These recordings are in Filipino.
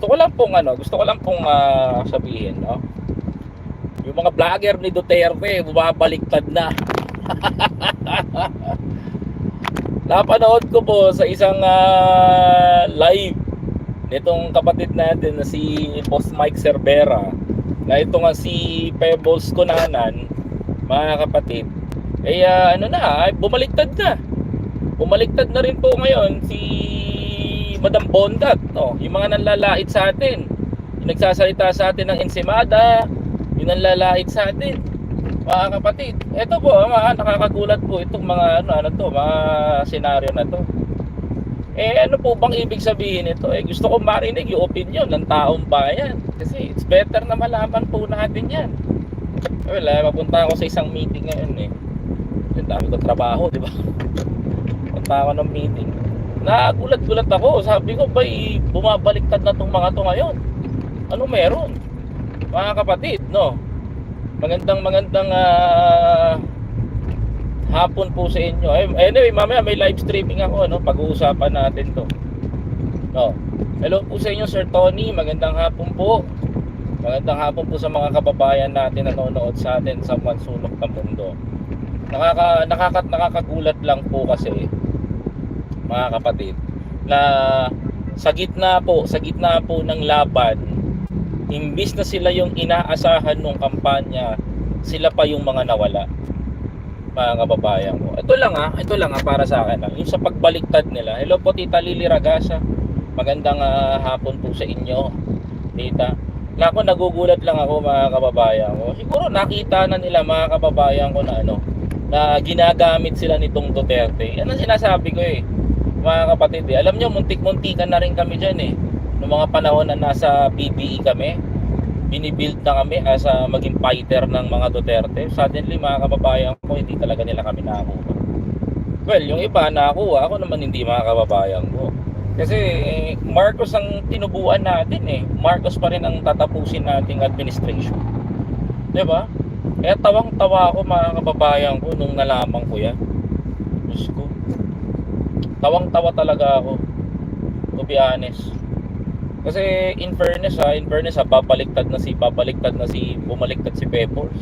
gusto ko lang pong ano, gusto ko lang pong ah, sabihin, no? Yung mga vlogger ni Duterte, bumabaliktad na. Napanood ko po sa isang ah, live nitong kapatid natin na si Boss Mike Cervera na ito nga si Pebbles Kunanan mga kapatid eh ah, ano na ay, bumaliktad na bumaliktad na rin po ngayon si Madam Bondat no? yung mga nanlalait sa atin yung nagsasalita sa atin ng ensimada yung nanlalait sa atin mga kapatid ito po mga nakakagulat po itong mga ano, ano to mga senaryo na to eh ano po bang ibig sabihin nito? Eh gusto ko marinig yung opinion ng taong bayan. Kasi it's better na malaman po natin yan. Wala, mapunta ako sa isang meeting ngayon eh. Yung dami ko trabaho, di ba? Punta ako ng meeting. Nagulat-gulat ako. Sabi ko, ba, bumabaliktad na tong mga to ngayon. Ano meron? Mga kapatid, no? Magandang magandang ah, hapon po sa inyo. Anyway, mamaya may live streaming ako, no? Pag-uusapan natin 'to. No. Hello po sa inyo, Sir Tony. Magandang hapon po. Magandang hapon po sa mga kababayan natin na nanonood sa atin sa mga ng mundo. Nakaka nakakat nakakagulat lang po kasi mga kapatid na sa gitna po, sa gitna po ng laban, imbis na sila yung inaasahan ng kampanya, sila pa yung mga nawala mga kababayan ko. Ito lang ah, ito lang ah para sa akin ah. Yung sa pagbaliktad nila. Hello po Tita Lily Ragasa. Magandang ah, hapon po sa inyo. Tita. Nako nagugulat lang ako mga kababayan ko. Siguro nakita na nila mga kababayan ko na ano na ginagamit sila nitong Duterte. Yan ang sinasabi ko eh. Mga kapatid eh. Alam nyo, muntik-muntikan na rin kami dyan eh. Noong mga panahon na nasa PBE kami, binibuild na kami as a maging fighter ng mga Duterte. Suddenly, mga kababayan ko, hindi talaga nila kami nakakuha. Well, yung iba nakakuha, ako naman hindi mga kababayan ko. Kasi eh, Marcos ang tinubuan natin eh. Marcos pa rin ang tatapusin nating administration. 'Di ba? Kaya tawang-tawa ako mga kababayan ko nung nalaman ko yan. Diyos ko. Tawang-tawa talaga ako. To be honest. Kasi in fairness ha, in fairness ha, babaliktad na si, babaliktad na si, bumaliktad si Pebbles.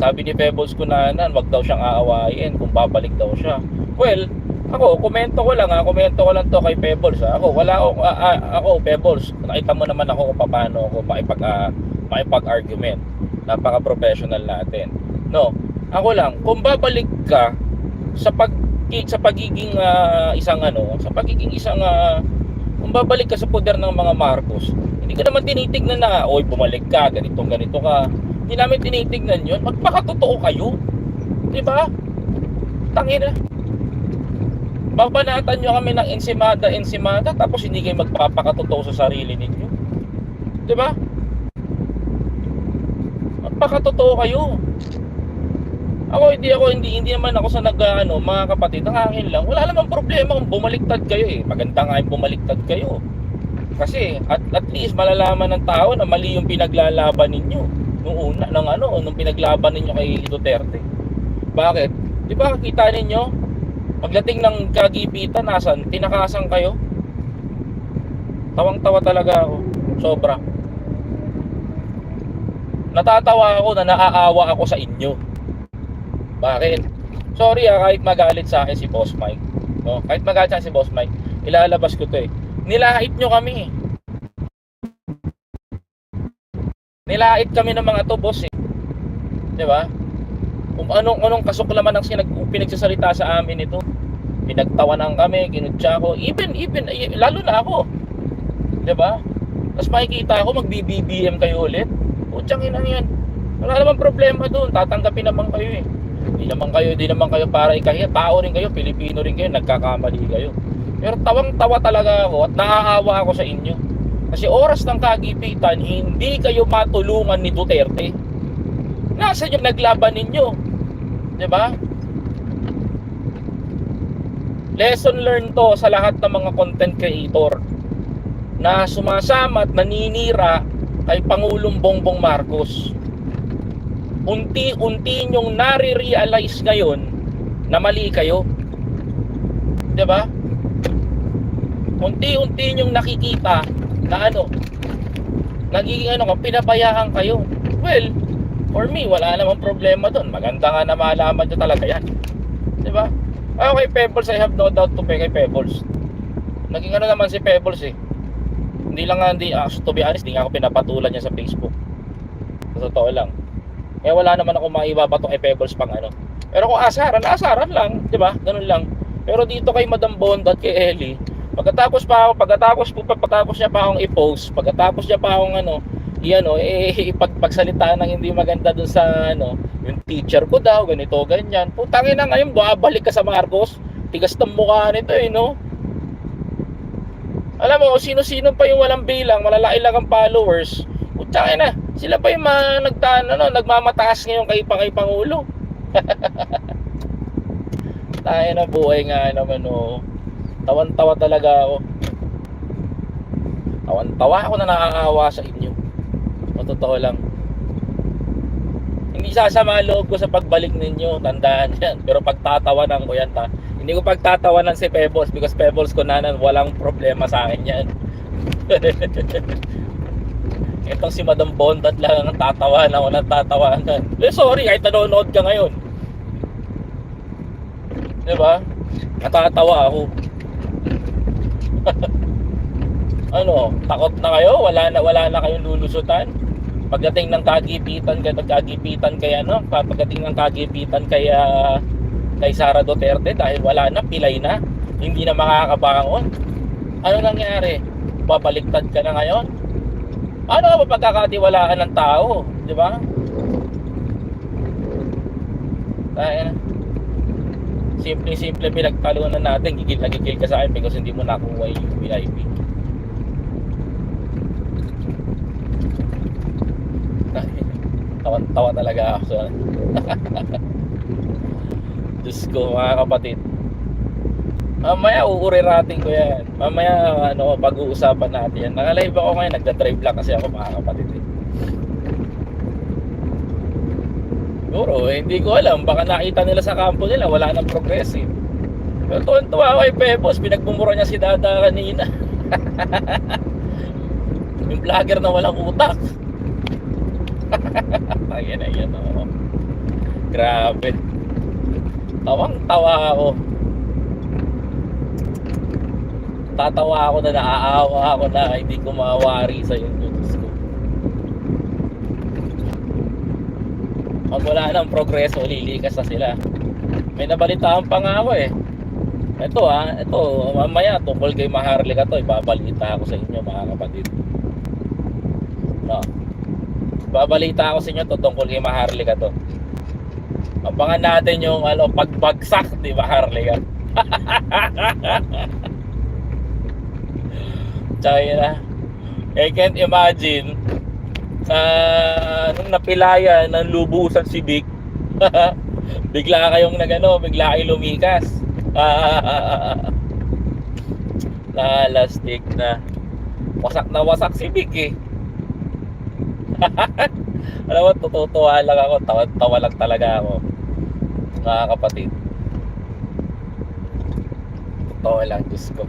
Sabi ni Pebbles kunanan, wag daw siyang aawayin kung babalik daw siya. Well, ako, komento ko lang ha, komento ko lang to kay Pebbles ha. Ako, wala ako, ah, ah, ako, Pebbles, nakita mo naman ako kung paano ako makipag, ah, makipag-argument. Napaka-professional natin. No, ako lang, kung babalik ka sa pag sa pagiging ah, isang ano, sa pagiging isang ah, kung babalik ka sa poder ng mga Marcos, hindi ka naman tinitignan na, oy, bumalik ka, ganito, ganito ka. Hindi namin tinitignan yun. Magpakatotoo kayo. Di ba? Tangina. Babanatan nyo kami ng ensimada, ensimada, tapos hindi kayo magpapakatotoo sa sarili ninyo. Di ba? Magpakatotoo kayo. Ako hindi ako hindi hindi naman ako sa nag ano, mga kapatid, ang akin lang. Wala namang problema kung bumaliktad kayo eh. Maganda nga yung bumaliktad kayo. Kasi at, at least malalaman ng tao na mali yung pinaglalaban ninyo nung una ng ano, nung pinaglaban ninyo kay Duterte. Bakit? 'Di ba kita ninyo? Pagdating ng kagipitan, nasan? Tinakasan kayo. Tawang-tawa talaga ako. Sobra. Natatawa ako na naaawa ako sa inyo. Bakit? Sorry ah, kahit magalit sa akin si Boss Mike. No? Kahit magalit sa akin si Boss Mike, ilalabas ko to eh. Nilait nyo kami. Nilait kami ng mga to, boss eh. 'Di ba? Kung anong anong kasuklaman ang sinag pinagsasalita sa amin ito. Pinagtawanan kami, kinutya ko, even even eh, lalo na ako. 'Di ba? Tapos makikita ako magbi-BBM kayo ulit. Putsang ina yan. Wala namang problema doon. Tatanggapin naman kayo eh. Hindi naman kayo, hindi naman kayo para ikahiya. Tao rin kayo, Pilipino rin kayo, nagkakamali kayo. Pero tawang-tawa talaga ako at naaawa ako sa inyo. Kasi oras ng kagipitan, hindi kayo matulungan ni Duterte. Nasaan yung naglaban ninyo? 'Di ba? Lesson learned to sa lahat ng mga content creator na sumasama at naninira kay Pangulong Bongbong Marcos. Unti-unti nyong nare-realize ngayon na mali kayo. 'Di ba? Unti-unti nyong nakikita na ano, nagiging ano pinabayaan kayo. Well, for me, wala namang problema doon. Maganda nga na malaman nyo talaga yan. Di ba? Ah, kay Pebbles, I have no doubt to pay kay Pebbles. Naging ano naman si Pebbles eh. Hindi lang nga, hindi, ah, to be honest, hindi nga ako pinapatulan niya sa Facebook. Sa totoo lang. Kaya wala naman ako maibabato kay Pebbles pang ano. Pero kung asaran, asaran lang, 'di ba? Ganun lang. Pero dito kay Madam Bond at kay Ellie, pagkatapos pa ako, pagkatapos po pagkatapos niya pa akong i-post, pagkatapos niya pa akong ano, iyan eh ipagpagsalita ng hindi maganda dun sa ano, yung teacher ko daw, ganito, ganyan. Putangin na ngayon, babalik ka sa Marcos. Tigas ng mukha nito eh, no? Alam mo, sino-sino pa yung walang bilang, malalaki lang ang followers. Putangin na, sila pa yung mga nagta, ano, nagmamataas ngayon kay, pa, kay Pangulo. Tayo na buhay nga naman oh. Tawan-tawa talaga ako. Tawan-tawa ako na nakakawa sa inyo. O totoo lang. Hindi sasama loob ko sa pagbalik ninyo, tandaan yan. Pero pagtatawanan ko yan, ta. Hindi ko pagtatawanan si Pebbles because Pebbles ko nanan, walang problema sa akin yan. Itong si Madam Bondat lang ang tatawanan ako ng tatawanan. Eh, sorry, kahit nanonood ka ngayon. Di ba? Natatawa ako. ano, takot na kayo? Wala na wala na kayong lulusutan? Pagdating ng kagipitan kagipitan kay ano, pagdating ng kagipitan kay ah, kay Sara Duterte dahil wala na, pilay na, hindi na makakabangon. Ano nangyari? Babaliktad ka na ngayon? Ano ba pagkakatiwalaan ng tao? Di ba? Tayo na. Simple-simple pinagtalunan natin. Gigil na gigil ka sa akin because hindi mo nakuha yung VIP. Tawan-tawa talaga ako. Diyos ko mga kapatid. Mamaya uurirating ko yan. Mamaya ano, pag-uusapan natin yan. Nakalive ako ngayon, nagda-drive lang kasi ako mga kapatid. Eh. Siguro, eh, hindi ko alam. Baka nakita nila sa kampo nila, wala nang progressive. Pero tuwan-tuwa ako kay Pepos, pinagbumura niya si Dada kanina. Yung vlogger na walang utak. Ayan, ayan, oh. Grabe. Tawang-tawa ako. Tatawa ako na naaawa ako na hindi ko mawari sa iyo, Diyos ko. Pag wala nang progreso, lilikas na sila. May nabalitaan pa nga ako eh. Ito ah, ito, mamaya tungkol kay Maharlika to, ibabalita ako sa inyo mga kapatid. No. Babalita ako sa inyo to tungkol kay Maharlika to. Abangan natin yung ano, pagbagsak ni Maharlika. China. I can't imagine uh, nung napilaya ng lubusan si Vic bigla kayong nagano, bigla kayong lumikas. Nalastik na. Wasak na wasak si Vic eh. Alam mo, tututuwa lang ako. Tawa-tawa lang talaga ako. Mga kapatid. Totoo lang, Diyos ko.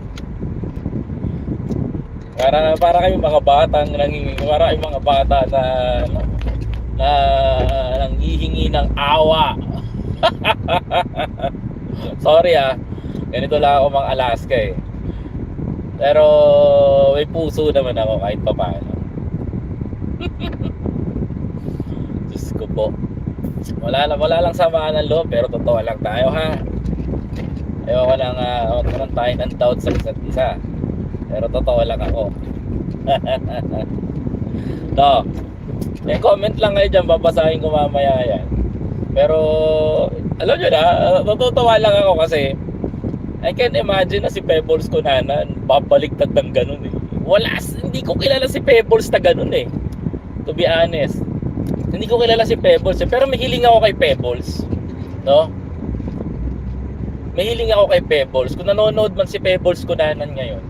Para para kayong mga batang nangingi, para kayong mga bata na na, na nanghihingi ng awa. Sorry ah. Ganito lang ako mga Alaska eh. Pero may puso naman ako kahit pa paano. Diyos ko po. Wala lang, wala lang samaan ng loob pero totoo lang tayo ha. Ayoko lang, uh, lang tayo ng doubt sa isa't isa. Pero totoo lang ako. no. Eh, comment lang kayo dyan, babasahin ko mamaya yan. Pero, alam nyo na, natutuwa lang ako kasi I can imagine na si Pebbles ko nanan, babaliktad ng ganun eh. Wala, hindi ko kilala si Pebbles na ganun eh. To be honest. Hindi ko kilala si Pebbles eh. Pero may hiling ako kay Pebbles. No? May hiling ako kay Pebbles. Kung nanonood man si Pebbles ko nanan ngayon,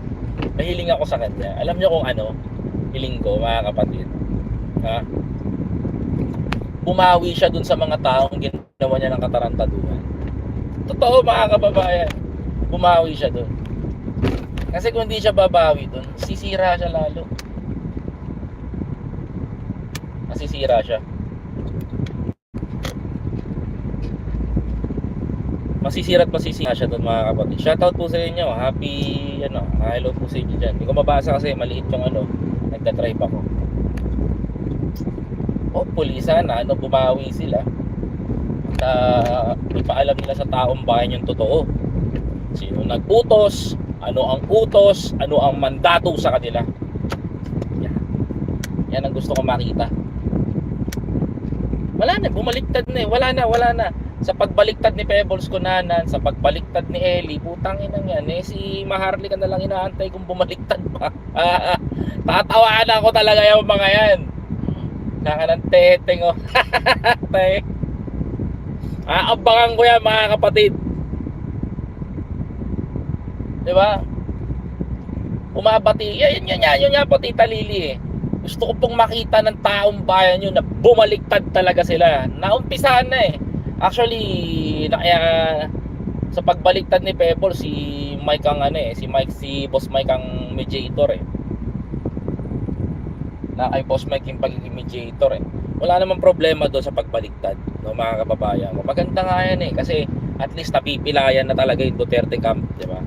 mahiling ako sa kanya. Alam niyo kung ano? Hiling ko, mga kapatid. Ha? Bumawi siya dun sa mga taong ginawa niya ng katarantaduhan. Totoo mga kababayan. Bumawi siya dun. Kasi kung hindi siya babawi dun, sisira siya lalo. Masisira siya. Masisira at masisira siya doon mga kapatid. Shoutout po sa inyo. Happy, ano, hello po sa inyo dyan. Hindi ko mabasa kasi maliit yung ano, nagtatripe ako. Hopefully, sana, ano, bumawi sila. At uh, ipaalam nila sa taong bayan yung totoo. Sino nag-utos, ano ang utos, ano ang mandato sa kanila. Yan. Yan ang gusto ko makita. Wala na, bumaliktad na eh. Wala na, wala na. Sa pagbaliktad ni Pebbles Kunanan, sa pagbaliktad ni Ellie, putang ina yan. Eh, si Maharly ka na lang inaantay kung bumaliktad pa. Tatawaan ako talaga yung mga yan. Kaka ng teteng oh. Te. Aabangan ko yan mga kapatid. Di ba? Umabati. Yan, yan, yan, yun yan po, Tita Lily eh. Gusto ko pong makita ng taong bayan yun na bumaliktad talaga sila. Naumpisahan na eh. Actually, na, kaya, sa pagbaliktad ni Pebble, si Mike ang ano eh, si Mike, si Boss Mike ang mediator eh. Na kay Boss Mike yung pagiging mediator eh. Wala namang problema doon sa pagbaliktad, no, mga kababayan. Maganda nga yan eh, kasi at least napipilayan na talaga yung Duterte camp, di ba?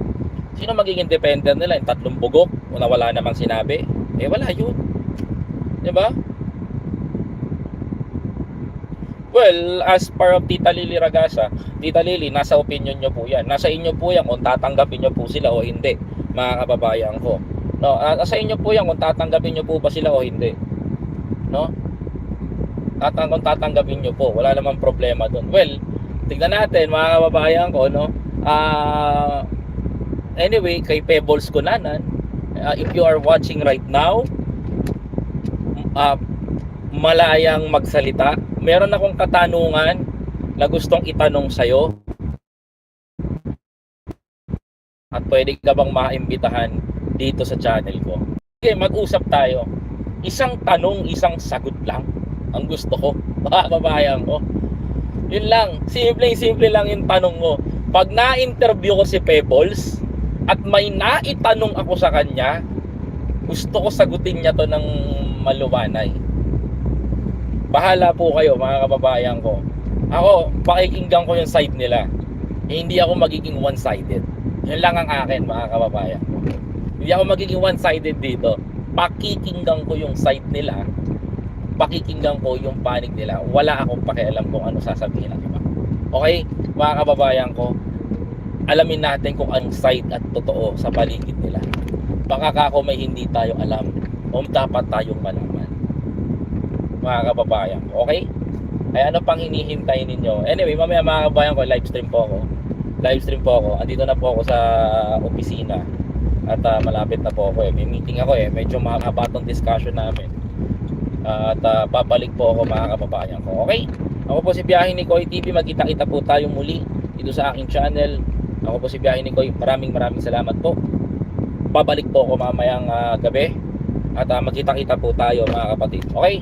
Sino magiging dependent nila? Yung tatlong bugok, na wala namang sinabi? Eh wala yun. Di ba? Well, as part of Tita Lily Ragasa, Tita Lily, nasa opinion nyo po yan. Nasa inyo po yan kung tatanggapin nyo po sila o hindi, mga kababayan ko. No, ah, nasa inyo po yan kung tatanggapin nyo po ba sila o hindi. No? Tatang kung tatanggapin nyo po, wala namang problema doon. Well, tignan natin mga kababayan ko, no? Ah, anyway, kay Pebbles Kunanan, uh, if you are watching right now, uh, malayang magsalita. Meron akong katanungan na gustong itanong sa'yo. At pwede ka bang maimbitahan dito sa channel ko? Okay, mag-usap tayo. Isang tanong, isang sagot lang ang gusto ko, mga kababayan ko. Yun lang, simple-simple lang yung tanong mo. Pag na-interview ko si Pebbles at may naitanong ako sa kanya, gusto ko sagutin niya to ng malumanay. Bahala po kayo mga kababayan ko. Ako, pakikinggan ko yung side nila. Eh, hindi ako magiging one-sided. Yun lang ang akin mga kababayan. Hindi ako magiging one-sided dito. Pakikinggan ko yung side nila. Pakikinggan ko yung panig nila. Wala akong pakialam kung ano sasabihin ng iba. Okay, mga kababayan ko, alamin natin kung ang side at totoo sa paligid nila. Baka kako may hindi tayo alam o dapat tayong malaman. Mga kababayan ko, okay? Ay ano pang hinihintay ninyo? Anyway, mamaya mga kababayan ko, live stream po ako. Live stream po ako. Andito na po ako sa opisina. At ah, malapit na po ako eh. May meeting ako eh. Medyo mahaba tong discussion namin. Ah, at ah, babalik po ako mga kababayan ko. Okay? Ako po si Biyahe ni Koy TV. Magkita-kita po tayo muli dito sa aking channel. Ako po si Biyahe ni Koy. Maraming maraming salamat po. Babalik po ako mamayang ah, gabi. At ah, magkita-kita po tayo mga kapatid. Okay?